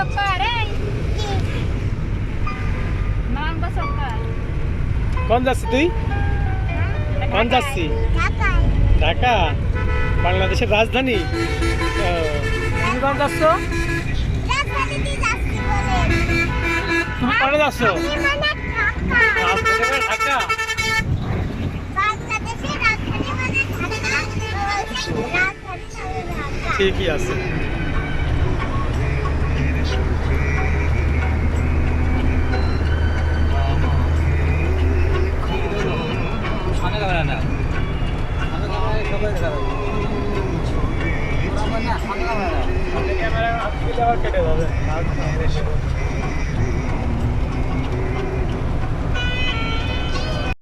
Sokar? কোন যাচ্ছি তুই? কোন যাচ্ছি ঢাকা? বাংলাদেশের রাজধানী? তুমি কোন যাচ্ছ? তুমি কোনে যাচ্ছ? মানে ঢাকা। ঠিকই আছে। घबराना। हमें तो घबराना